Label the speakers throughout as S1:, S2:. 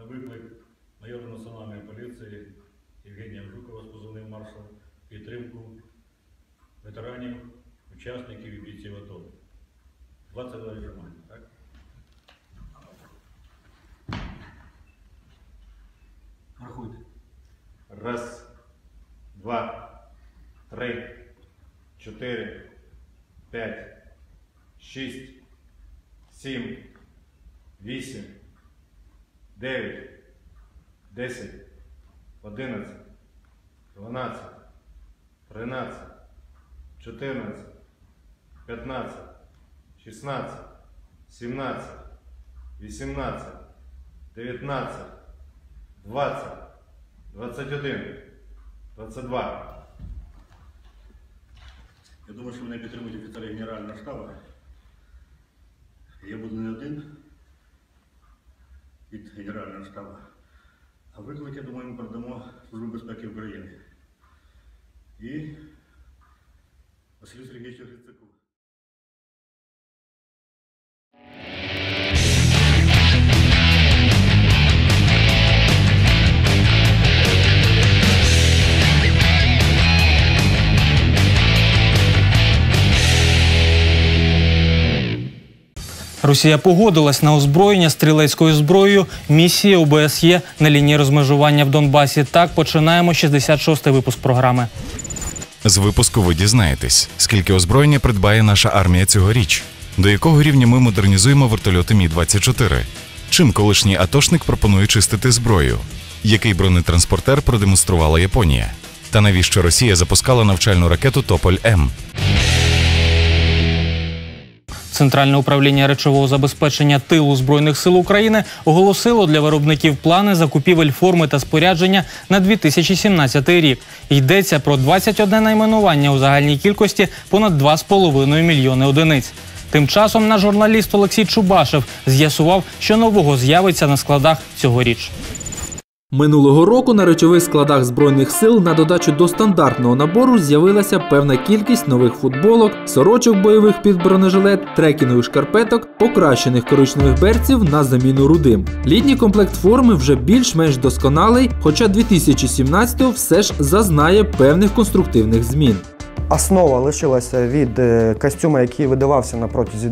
S1: на виклик майора Національної поліції Євгенія Жукова з позивним маршал підтримку ветеранів, учасників і бійців АТО. 22 віджимання, так? Рахуйте.
S2: Раз, два, три, чотири, п'ять, шість, сім, вісім, дев'ять, десять, одинадцять, дванадцять, тринадцять, чотирнадцять, п'ятнадцять, шістнадцять, сімнадцять, вісімнадцять, дев'ятнадцять, двадцять. 21, 22.
S1: Я думаю, що мене підтримують офіцери Генерального штабу. Я буду не один від Генерального штабу. А виклик, я думаю, ми передамо Службу безпеки України. І Василю Сергійовичу Грицаку.
S3: Росія погодилась на озброєння стрілецькою зброєю місії ОБСЄ на лінії розмежування в Донбасі. Так починаємо 66-й випуск програми.
S4: З випуску ви дізнаєтесь, скільки озброєння придбає наша армія цьогоріч, до якого рівня ми модернізуємо вертольоти Мі-24, чим колишній атошник пропонує чистити зброю, який бронетранспортер продемонструвала Японія, та навіщо Росія запускала навчальну ракету Тополь М.
S3: Центральне управління речового забезпечення тилу збройних сил України оголосило для виробників плани закупівель форми та спорядження на 2017 рік. Йдеться про 21 найменування у загальній кількості понад 2,5 мільйони одиниць. Тим часом наш журналіст Олексій Чубашев з'ясував, що нового з'явиться на складах цьогоріч.
S5: Минулого року на речових складах збройних сил на додачу до стандартного набору з'явилася певна кількість нових футболок, сорочок бойових під бронежилет, трекінгових шкарпеток, покращених коричневих берців на заміну рудим. Літній комплект форми вже більш-менш досконалий, хоча 2017-го все ж зазнає певних конструктивних змін.
S6: Основа лишилася від е, костюма, який видавався на протязі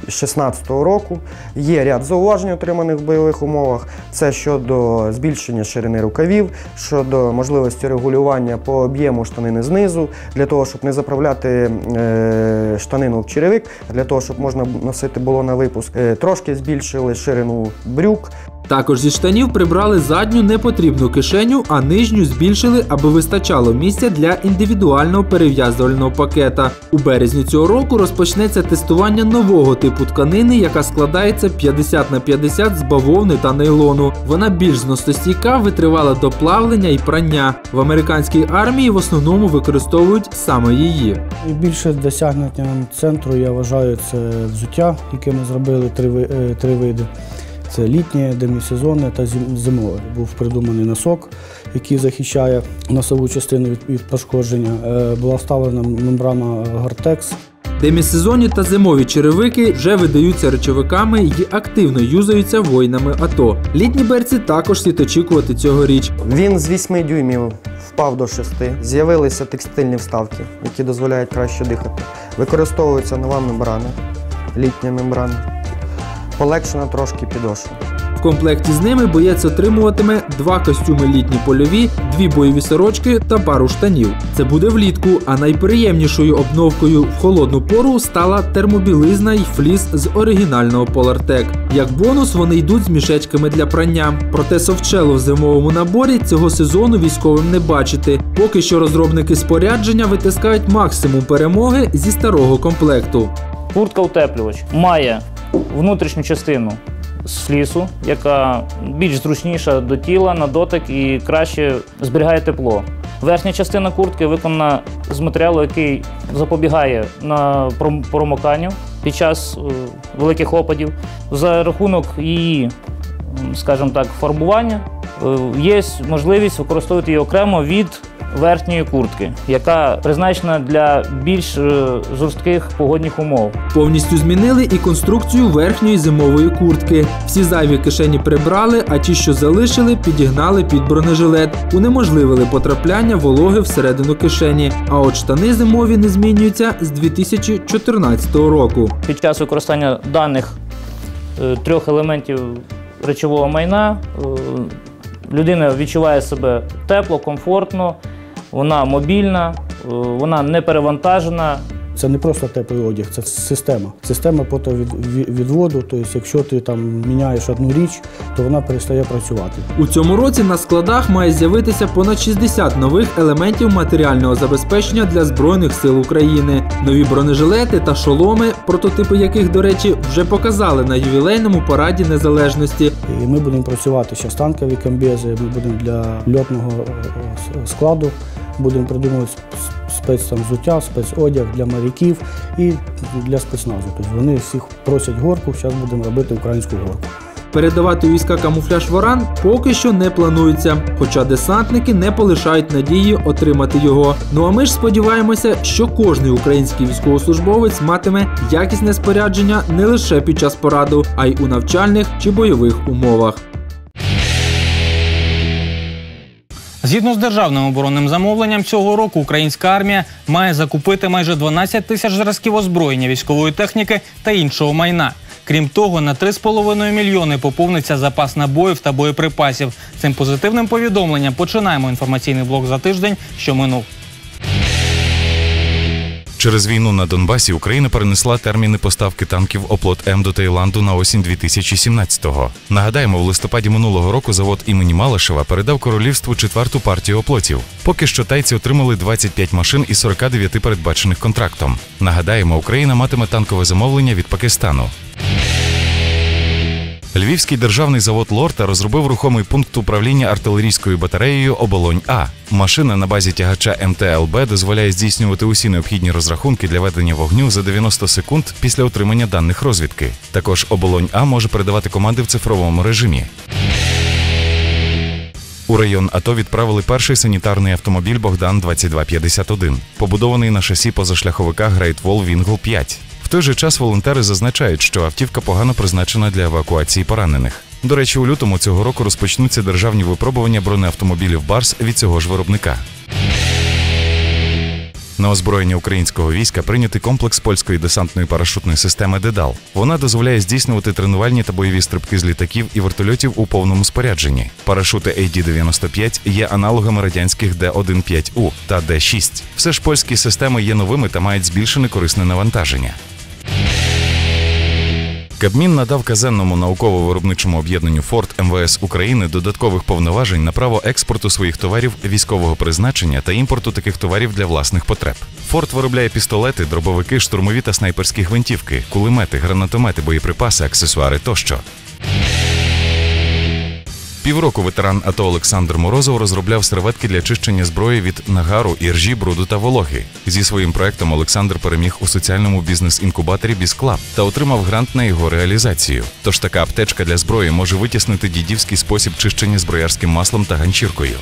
S6: 2016 року. Є ряд зауважень, отриманих в бойових умовах. Це щодо збільшення ширини рукавів, щодо можливості регулювання по об'єму штанини знизу, для того, щоб не заправляти е, штанину в черевик, для того, щоб можна носити було на випуск. Е, Трошки збільшили ширину брюк,
S5: Також зі штанів прибрали задню непотрібну кишеню, а нижню збільшили, аби вистачало місця для індивідуального перев'язувального пакета. У березні цього року розпочнеться тестування нового типу тканини, яка складається 50 на 50 з бавовни та нейлону. Вона більш зносостійка, витривала до плавлення і прання. В американській армії в основному використовують саме її.
S7: Більше досягненням центру я вважаю це взуття, яке ми зробили три, е, три види. Це літнє, демісезонне та зим- зимове. Був придуманий носок, який захищає носову частину від, від пошкодження. Е, Була вставлена мембрана Гортекс.
S5: Демісезонні та зимові черевики вже видаються речовиками і активно юзаються воїнами АТО. Літні берці також слід очікувати цьогоріч.
S6: Він з 8 дюймів впав до 6. З'явилися текстильні вставки, які дозволяють краще дихати. Використовується нова мембрана, літня мембрана. Полегшена трошки підошва.
S5: В комплекті з ними боєць отримуватиме два костюми літні польові, дві бойові сорочки та пару штанів. Це буде влітку, а найприємнішою обновкою в холодну пору стала термобілизна й фліс з оригінального Polartec. Як бонус вони йдуть з мішечками для прання. Проте совчело в зимовому наборі цього сезону військовим не бачити. Поки що розробники спорядження витискають максимум перемоги зі старого комплекту.
S8: Куртка утеплювач має внутрішню частину з флісу, яка більш зручніша до тіла на дотик і краще зберігає тепло. Верхня частина куртки виконана з матеріалу, який запобігає на промоканню під час е, великих опадів. За рахунок її, скажімо так, фарбування е, є можливість використовувати її окремо від верхньої куртки, яка призначена для більш е, жорстких погодних умов.
S5: Повністю змінили і конструкцію верхньої зимової куртки. Всі зайві кишені прибрали, а ті, що залишили, підігнали під бронежилет. Унеможливили потрапляння вологи всередину кишені. А от штани зимові не змінюються з 2014 року.
S8: Під час використання даних е, трьох елементів речового майна е, людина відчуває себе тепло, комфортно, вона мобільна, е, вона не перевантажена,
S7: Це не просто теплий одяг, це система. Система потовідводу. Тобто, якщо ти там міняєш одну річ, то вона перестає працювати.
S5: У цьому році на складах має з'явитися понад 60 нових елементів матеріального забезпечення для Збройних сил України. Нові бронежилети та шоломи, прототипи яких, до речі, вже показали на ювілейному параді незалежності.
S7: І ми будемо працювати ще з танкові комбези, ми будемо для льотного е, складу, будемо придумувати сп- спец спецодяг для моряків і для спецназу. Тобто вони всіх просять горку, зараз будемо робити українську горку.
S5: Передавати війська камуфляж варан поки що не планується, хоча десантники не полишають надії отримати його. Ну а ми ж сподіваємося, що кожний український військовослужбовець матиме якісне спорядження не лише під час пораду, а й у навчальних чи бойових умовах.
S3: Згідно з державним оборонним замовленням, цього року українська армія має закупити майже 12 тисяч зразків озброєння, військової техніки та іншого майна. Крім того, на 3,5 мільйони поповниться запас набоїв та боєприпасів. Цим позитивним повідомленням починаємо інформаційний блок за тиждень, що минув.
S4: Через війну на Донбасі Україна перенесла терміни поставки танків оплот М до Таїланду на осінь 2017-го. Нагадаємо, в листопаді минулого року завод імені Малашева передав королівству четверту партію оплотів. Поки що тайці отримали 25 машин і 49 передбачених контрактом. Нагадаємо, Україна матиме танкове замовлення від Пакистану. Львівський державний завод Лорта розробив рухомий пункт управління артилерійською батареєю Оболонь А. Машина на базі тягача МТЛБ дозволяє здійснювати усі необхідні розрахунки для ведення вогню за 90 секунд після отримання даних розвідки. Також Оболонь А може передавати команди в цифровому режимі. У район АТО відправили перший санітарний автомобіль Богдан 2251, побудований на шасі позашляховика Great Wall Wingle 5. Той же час волонтери зазначають, що автівка погано призначена для евакуації поранених. До речі, у лютому цього року розпочнуться державні випробування бронеавтомобілів Барс від цього ж виробника. На озброєння українського війська прийнятий комплекс польської десантної парашутної системи Дедал. Вона дозволяє здійснювати тренувальні та бойові стрибки з літаків і вертольотів у повному спорядженні. Парашути AD-95 є аналогами радянських Д-1-5У та Д-6. Все ж польські системи є новими та мають збільшене корисне навантаження. Кабмін надав казенному науково-виробничому об'єднанню Форд МВС України додаткових повноважень на право експорту своїх товарів військового призначення та імпорту таких товарів для власних потреб. Форд виробляє пістолети, дробовики, штурмові та снайперські гвинтівки, кулемети, гранатомети, боєприпаси, аксесуари тощо. Півроку ветеран АТО Олександр Морозов розробляв серветки для чищення зброї від нагару, іржі, бруду та вологи. Зі своїм проектом Олександр переміг у соціальному бізнес-інкубаторі Бісклаб та отримав грант на його реалізацію. Тож така аптечка для зброї може витіснити дідівський спосіб чищення зброярським маслом та ганчіркою.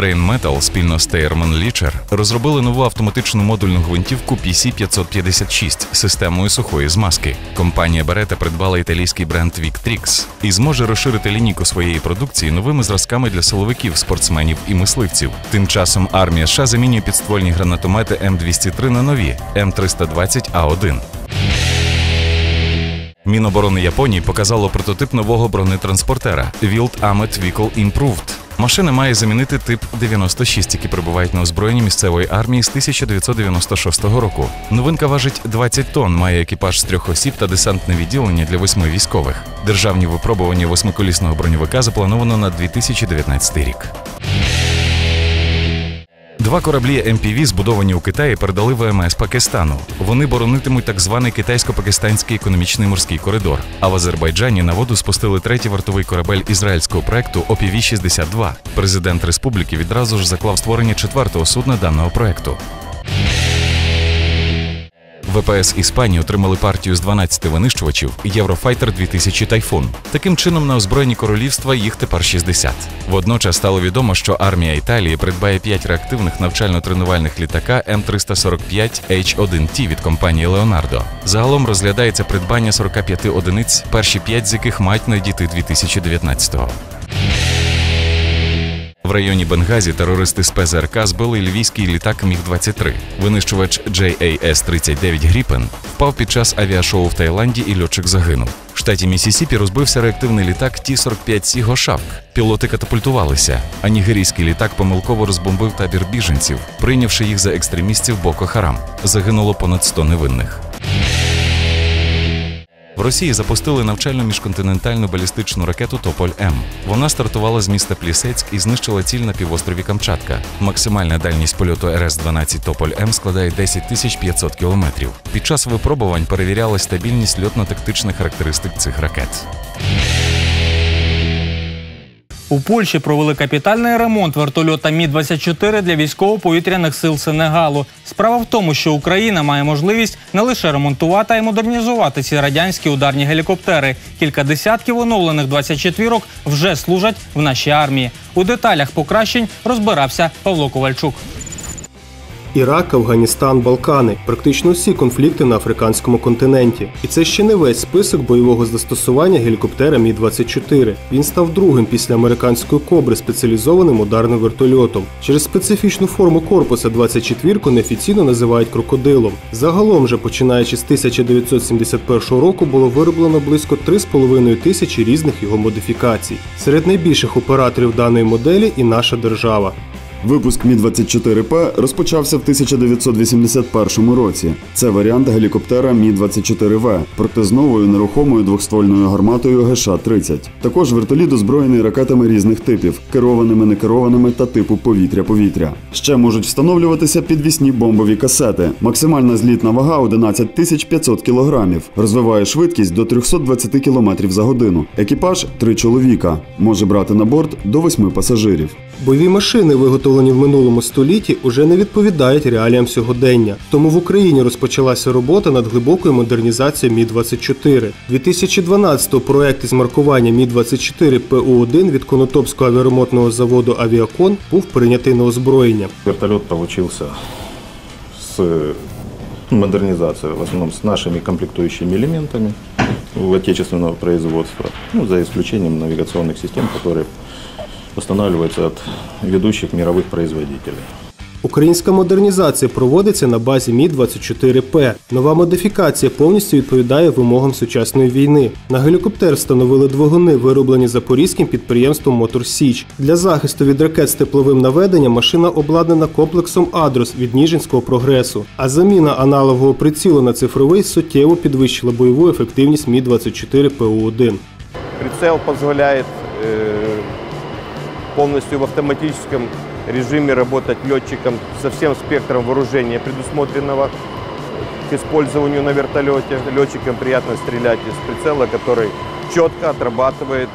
S4: Rheinmetall спільно з Teyrman Licher розробили нову автоматичну модульну гвинтівку PC556 з системою сухої змазки. Компанія Beretta придбала італійський бренд Victrix і зможе розширити лінійку своєї продукції новими зразками для силовиків, спортсменів і мисливців. Тим часом армія США замінює підствольні гранатомети М203 на нові М320А1. Міноборони Японії показало прототип нового бронетранспортера Wild Armored Vehicle Improved. Машина має замінити тип 96, які прибувають на озброєнні місцевої армії з 1996 року. Новинка важить 20 тонн, має екіпаж з трьох осіб та десантне відділення для восьми військових. Державні випробування восьмиколісного броньовика заплановано на 2019 рік. Два кораблі MPV, збудовані у Китаї, передали ВМС Пакистану. Вони боронитимуть так званий китайсько-пакистанський економічний морський коридор. А в Азербайджані на воду спустили третій вартовий корабель ізраїльського проекту ОПВ-62. Президент республіки відразу ж заклав створення четвертого судна даного проекту. ВПС Іспанії отримали партію з 12 винищувачів Єврофайтер 2000 Тайфун. Таким чином, на озброєнні королівства їх тепер 60. Водночас стало відомо, що армія Італії придбає 5 реактивних навчально-тренувальних літака М345 H1T від компанії Леонардо. Загалом розглядається придбання 45 одиниць, перші 5 з яких мають надійти 2019-го. В районі Бенгазі терористи з ПЗРК збили львівський літак Міг-23. Винищувач JAS-39 Гріпен впав під час авіашоу в Таїланді і льотчик загинув. В штаті Місісіпі розбився реактивний літак Ті-45 Сіго Шавк. Пілоти катапультувалися, а нігерійський літак помилково розбомбив табір біженців, прийнявши їх за екстремістів Боко Харам. Загинуло понад 100 невинних. В Росії запустили навчальну міжконтинентальну балістичну ракету Тополь М. Вона стартувала з міста Плісецьк і знищила ціль на півострові Камчатка. Максимальна дальність польоту РС-12 Тополь М складає 10 тисяч 500 кілометрів. Під час випробувань перевіряла стабільність льотно-тактичних характеристик цих ракет.
S3: У Польщі провели капітальний ремонт вертольота Мі-24 для військово-повітряних сил Сенегалу. Справа в тому, що Україна має можливість не лише ремонтувати, а й модернізувати ці радянські ударні гелікоптери. Кілька десятків оновлених 24-ок вже служать в нашій армії. У деталях покращень розбирався Павло Ковальчук.
S9: Ірак, Афганістан, Балкани практично всі конфлікти на африканському континенті. І це ще не весь список бойового застосування гелікоптера Мі-24. Він став другим після американської кобри спеціалізованим ударним вертольотом. Через специфічну форму корпуса 24-ку неофіційно називають крокодилом. Загалом же, починаючи з 1971 року, було вироблено близько 3,5 тисячі різних його модифікацій. Серед найбільших операторів даної моделі і наша держава.
S10: Випуск Мі-24П розпочався в 1981 році. Це варіант гелікоптера Мі-24В проти з новою нерухомою двохствольною гарматою ГШ-30. Також вертоліт озброєний ракетами різних типів, керованими, некерованими та типу повітря-повітря. Ще можуть встановлюватися підвісні бомбові касети. Максимальна злітна вага 11 500 кг. Розвиває швидкість до 320 км за годину. Екіпаж три чоловіка. Може брати на борт до 8 пасажирів.
S9: Бойові машини, виготовлені в минулому столітті, уже не відповідають реаліям сьогодення. Тому в Україні розпочалася робота над глибокою модернізацією Мі-24. 2012-го проект із маркування Мі-24 ПУ-1 від Конотопського авіаремонтного заводу Авіакон був прийнятий на озброєння.
S11: Вертолет получился с модернизацией, в основном с нашими комплектующими элементами в отечественного производства, ну, за исключением навигационных систем, которые устанавливаются от ведущих мировых производителей.
S9: Українська модернізація проводиться на базі Мі-24П. Нова модифікація повністю відповідає вимогам сучасної війни. На гелікоптер встановили двигуни, вироблені запорізьким підприємством Мотор Січ. Для захисту від ракет з тепловим наведенням машина обладнана комплексом Адрос від Ніжинського прогресу. А заміна аналогового прицілу на цифровий суттєво підвищила бойову ефективність Мі-24 ПУ-1.
S12: Прицел позволяет э, полностью в автоматическом режиме работать летчиком со всем спектром вооружения, предусмотренного к использованию на вертолете. Летчикам приятно стрелять из прицела, который четко отрабатывает.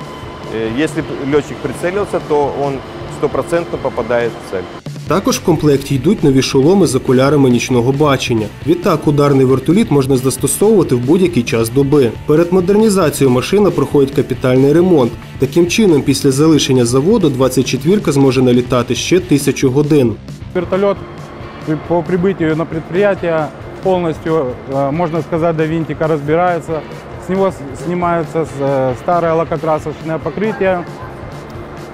S12: Э, Если летчик прицелился, то он стопроцентно попадает в цель.
S9: Також в комплекті йдуть нові шоломи з окулярами нічного бачення. Відтак ударний вертоліт можна застосовувати в будь-який час доби. Перед модернізацією машина проходить капітальний ремонт. Таким чином, після залишення заводу 24-ка зможе налітати ще тисячу годин.
S13: Вертолет при- по прибытию на предприятие полностью, э, можно сказать, до винтика разбирается. С него с- снимается с- э, старое лакокрасочное покрытие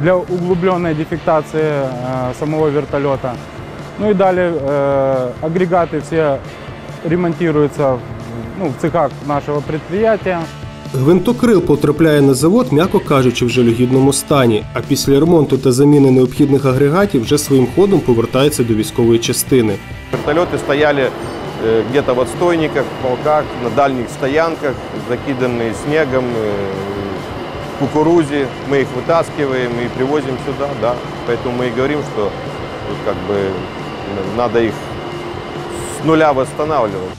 S13: для углубленной дефектации э, самого вертолета. Ну и далее э, агрегаты все ремонтируются в- ну, в цехах нашего предприятия.
S9: Гвинтокрил потрапляє на завод, м'яко кажучи, в жалюгідному стані, а після ремонту та заміни необхідних агрегатів вже своїм ходом повертається до військової частини.
S12: Вертолеты стояли э, где-то в отстойниках, в полках, на дальних стоянках, закиданные снегом, э, в кукурузе. Мы их вытаскиваем и привозим сюда, да. Поэтому мы и говорим, что э, как бы надо их с нуля восстанавливать.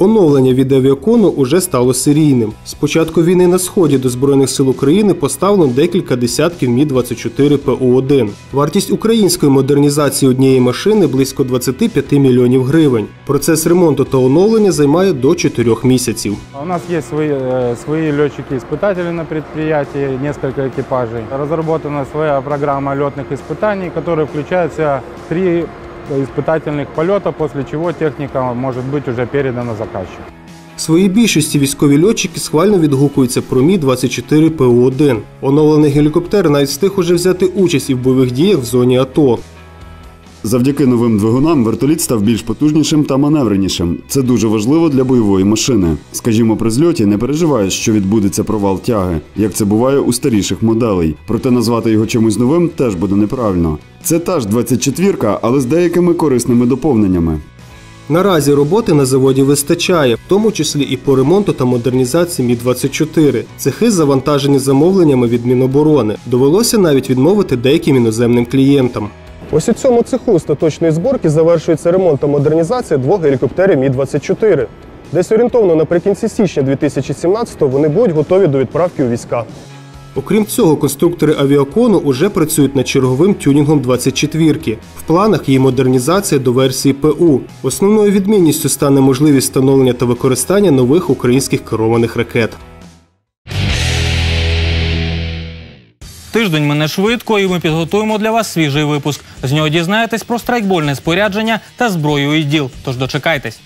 S9: Оновлення від авіакону уже стало серійним. З початку війни на сході до Збройних сил України поставлено декілька десятків Мі-24 ПУ-1. Вартість української модернізації однієї машини близько 25 мільйонів гривень. Процес ремонту та оновлення займає до 4 місяців.
S13: У нас есть свои, э, свои летчики-испытатели на предприятии, несколько экипажей. Разработана своя программа летных испытаний, которая включает в себя три испытательных полета, после чего техника может быть уже передана заказчику.
S9: В своїй більшості військові льотчики схвально відгукуються про Мі-24 ПУ-1. Оновлений гелікоптер навіть встиг уже взяти участь і в бойових діях в зоні АТО.
S10: Завдяки новим двигунам вертоліт став більш потужнішим та маневренішим. Це дуже важливо для бойової машини. Скажімо, при зльоті не переживаєш, що відбудеться провал тяги, як це буває у старіших моделей. Проте назвати його чимось новим теж буде неправильно. Це та ж 24-ка, але з деякими корисними доповненнями.
S9: Наразі роботи на заводі вистачає, в тому числі і по ремонту та модернізації Мі-24. Цехи завантажені замовленнями від Міноборони. Довелося навіть відмовити деяким іноземним клієнтам.
S14: Ось у цьому цеху остаточної зборки завершується ремонт та модернізація двох гелікоптерів Мі-24. Десь орієнтовно наприкінці січня 2017-го вони будуть готові до відправки у війська.
S9: Окрім цього, конструктори авіакону уже працюють над черговим тюнінгом 24-ки. В планах її модернізація до версії ПУ. Основною відмінністю стане можливість встановлення та використання нових українських керованих ракет.
S3: Тиждень мине швидко, і ми підготуємо для вас свіжий випуск. З нього дізнаєтесь про страйкбольне спорядження та зброю і діл. Тож дочекайтесь.